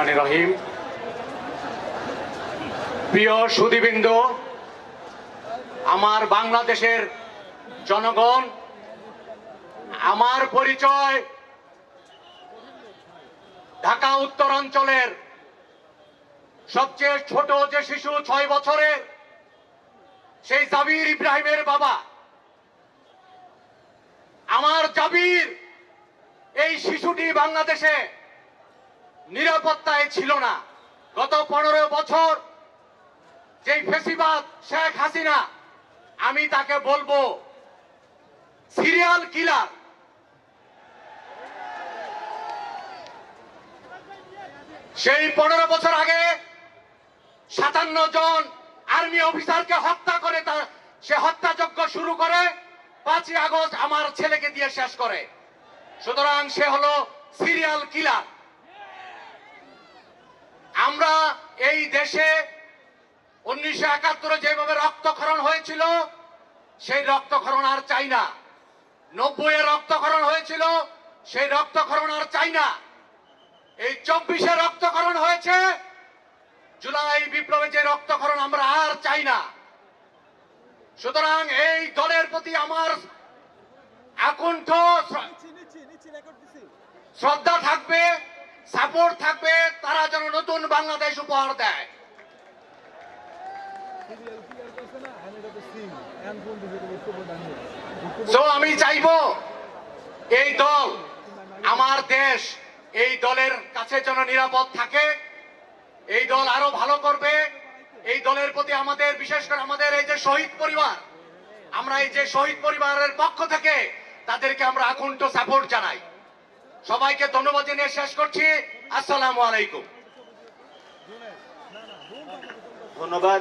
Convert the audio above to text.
রহমান রহিম। প্রিয় সুদীবৃন্দ, আমার বাংলাদেশের জনগণ, আমার পরিচয় ঢাকা উত্তরাঞ্চলের সবচেয়ে ছোট যে শিশু ছয় বছরের সেই জাবির ইব্রাহিমের বাবা। আমার জাবির এই শিশুটি বাংলাদেশে নিরাপত্তায় ছিল না। গত পনেরো বছর যেই ফেসিবাদ শেখ হাসিনা, আমি তাকে বলব, সিরিয়াল কিলার। সেই পনেরো বছর আগে সাতান্ন জন আর্মি অফিসারকে হত্যা করে তার সে হত্যাযজ্ঞ শুরু করে, পাঁচই আগস্ট আমার ছেলেকে দিয়ে শেষ করে। সুতরাং সে হলো সিরিয়াল কিলার। আমরা এই দেশে উনিশশো একাত্তরে যেভাবে রক্তক্ষরণ হয়েছিল সেই রক্তক্ষরণ আর চাই না। নব্বই এ রক্তক্ষরণ হয়েছিল সেই রক্তক্ষরণ আর চাই না। এই চব্বিশে রক্তক্ষরণ হয়েছে জুলাই বিপ্লবে যে রক্তক্ষরণ আমরা আর চাই না। সুতরাং এই দলের প্রতি আমার আকুণ্ঠ শ্রদ্ধা থাকবে সাপোর্ট থাকবে তারা যেন নতুন বাংলাদেশ উপহার দেয়। আমি চাইব এই দল, আমার দেশ, এই দলের কাছে যেন নিরাপদ থাকে। এই দল আরও ভালো করবে। এই দলের প্রতি আমাদের, বিশেষ করে আমাদের এই যে শহীদ পরিবার, আমরা এই যে শহীদ পরিবারের পক্ষ থেকে তাদেরকে আমরা আকুণ্ঠ সাপোর্ট জানাই। সবাইকে ধন্যবাদ জানিয়ে শেষ করছি। আসসালামু আলাইকুম। ধন্যবাদ।